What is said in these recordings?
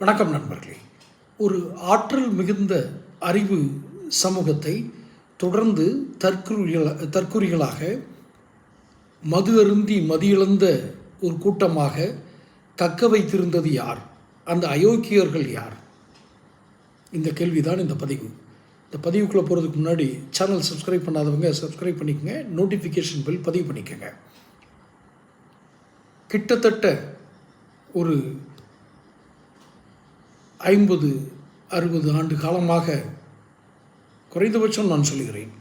வணக்கம் நண்பர்களே. ஒரு ஆற்றல் மிகுந்த அறிவு சமூகத்தை தொடர்ந்து தற்குறிகள தற்குறிகளாக மது அருந்தி மதியிழந்த ஒரு கூட்டமாக தக்க வைத்திருந்தது யார்? அந்த அயோக்கியர்கள் யார்? இந்த கேள்விதான் இந்த பதிவு. இந்த பதிவுக்குள்ளே போகிறதுக்கு முன்னாடி சேனல் சப்ஸ்கிரைப் பண்ணாதவங்க சப்ஸ்கிரைப் பண்ணிக்கங்க. நோட்டிஃபிகேஷன் பில் பதிவு பண்ணிக்கோங்க. கிட்டத்தட்ட ஒரு ஐம்பது அறுபது ஆண்டு காலமாக குறைந்தபட்சம் நான் சொல்லுகிறேன்.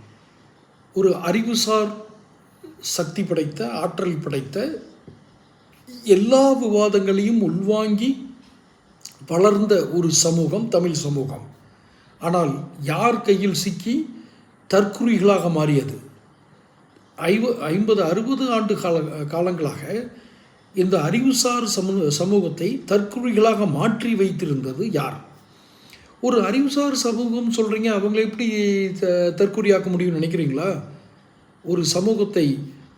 ஒரு அறிவுசார் சக்தி படைத்த ஆற்றல் படைத்த எல்லா விவாதங்களையும் உள்வாங்கி வளர்ந்த ஒரு சமூகம் தமிழ் சமூகம். ஆனால் யார் கையில் சிக்கி தற்குறிகளாக மாறியது? ஐவ ஐம்பது அறுபது ஆண்டு கால காலங்களாக இந்த அறிவுசார் சமூக சமூகத்தை தற்குறிகளாக மாற்றி வைத்திருந்தது யார்? ஒரு அறிவுசார் சமூகம் சொல்கிறீங்க அவங்களை எப்படி த தற்குறியாக்க முடியும்னு நினைக்கிறீங்களா? ஒரு சமூகத்தை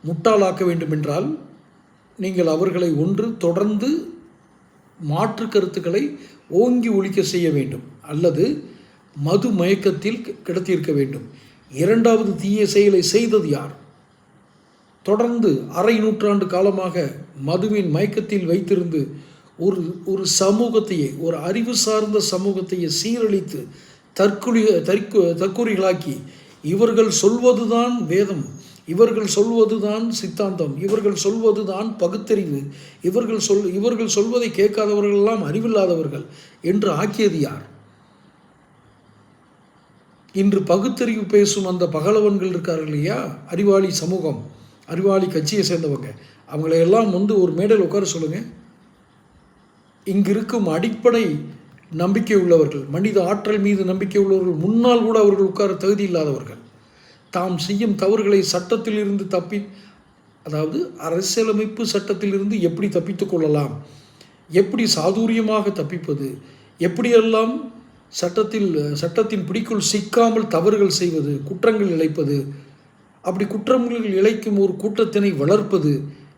முட்டாளாக்க வேண்டுமென்றால் நீங்கள் அவர்களை ஒன்று தொடர்ந்து மாற்று கருத்துக்களை ஓங்கி ஒழிக்க செய்ய வேண்டும் அல்லது மது மயக்கத்தில் கிடத்தியிருக்க வேண்டும். இரண்டாவது தீய செயலை செய்தது யார்? தொடர்ந்து அரை நூற்றாண்டு காலமாக மதுவின் மயக்கத்தில் வைத்திருந்து ஒரு ஒரு சமூகத்தையே ஒரு அறிவு சார்ந்த சமூகத்தையே சீரழித்து தற்குறி தற்கு தற்கொலைகளாக்கி இவர்கள் சொல்வதுதான் வேதம் இவர்கள் சொல்வதுதான் சித்தாந்தம் இவர்கள் சொல்வதுதான் பகுத்தறிவு இவர்கள் சொல் இவர்கள் சொல்வதை கேட்காதவர்களெல்லாம் அறிவில்லாதவர்கள் என்று ஆக்கியது யார்? இன்று பகுத்தறிவு பேசும் அந்த பகலவன்கள் இருக்கார்கள் இல்லையா? அறிவாளி சமூகம். அறிவாளி கட்சியை சேர்ந்தவங்க. அவங்களையெல்லாம் வந்து ஒரு மேடையில் உட்கார சொல்லுங்கள் இங்கிருக்கும் அடிப்படை நம்பிக்கை உள்ளவர்கள் மனித ஆற்றல் மீது நம்பிக்கை உள்ளவர்கள் முன்னால் கூட அவர்கள் உட்கார தகுதி இல்லாதவர்கள். தாம் செய்யும் தவறுகளை சட்டத்திலிருந்து தப்பி அதாவது அரசியலமைப்பு சட்டத்திலிருந்து எப்படி தப்பித்து கொள்ளலாம்? எப்படி சாதுரியமாக தப்பிப்பது? எப்படியெல்லாம் சட்டத்தில் சட்டத்தின் பிடிக்குள் சிக்காமல் தவறுகள் செய்வது குற்றங்கள் இழைப்பது? அப்படி குற்றங்கள் இழைக்கும் ஒரு கூட்டத்தினை வளர்ப்பது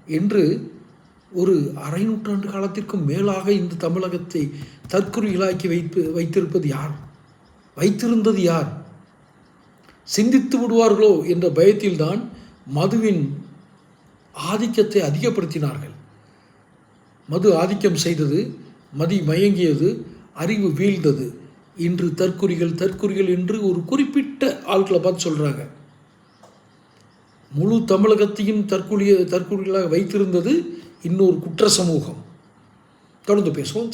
என்று ஒரு அரை நூற்றாண்டு காலத்திற்கும் மேலாக இந்த தமிழகத்தை தற்குறிகளாக்கி வைப்பு வைத்திருப்பது யார்? வைத்திருந்தது யார்? சிந்தித்து விடுவார்களோ என்ற பயத்தில்தான் மதுவின் ஆதிக்கத்தை அதிகப்படுத்தினார்கள். மது ஆதிக்கம் செய்தது மதி மயங்கியது அறிவு வீழ்ந்தது. இன்று தற்குறிகள் தற்குறிகள் என்று ஒரு குறிப்பிட்ட ஆட்களை பார்த்து சொல்கிறாங்க முழு தமிழகத்தையும் தற்கொலிய தற்கொலைகளாக வைத்திருந்தது இன்னொரு குற்ற சமூகம் தொடர்ந்து பேசுவோம்.